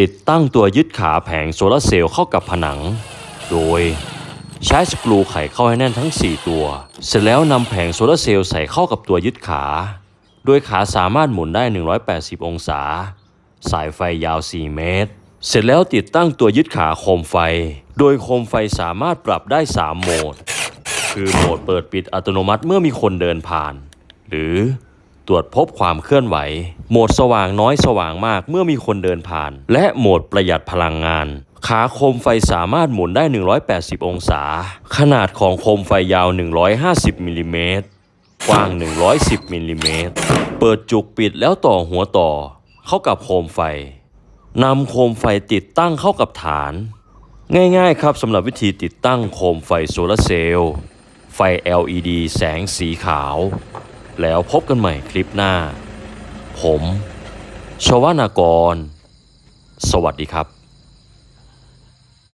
ติดตั้งตัวยึดขาแผงโซลาเซลล์เข้ากับผนัง โดยใช้สกรูไขเข้าให้แน่นทั้ง 4 ตัว เสร็จแล้วนำแผงโซลาเซลล์ใส่เข้ากับตัวยึดขา โดยขาสามารถหมุนได้ 180 องศา สายไฟยาว 4 เมตร เสร็จแล้วติดตั้งตัวยึดขาโคมไฟ โดยโคมไฟสามารถปรับได้ 3 โหมด คือโหมดเปิดปิดอัตโนมัติเมื่อมีคนเดินผ่าน หรือ ตรวจพบความเคลื่อนไหว โหมดสว่างน้อยสว่างมากเมื่อมีคนเดินผ่าน และโหมดประหยัดพลังงาน ขาโคมไฟสามารถหมุนได้ 180 องศา ขนาดของโคมไฟยาว 150มิลลิเมตรกว้าง 110มิลลิเมตรเปิดจุกปิดแล้วต่อหัวต่อ เข้ากับโคมไฟนำโคมไฟติดตั้งเข้ากับฐาน ง่ายๆครับสำหรับวิธีติดตั้งโคมไฟโซลาร์เซลล์ไฟ LED แสงสีขาว แล้วพบกันใหม่คลิปหน้า ผม ชวานากร สวัสดีครับ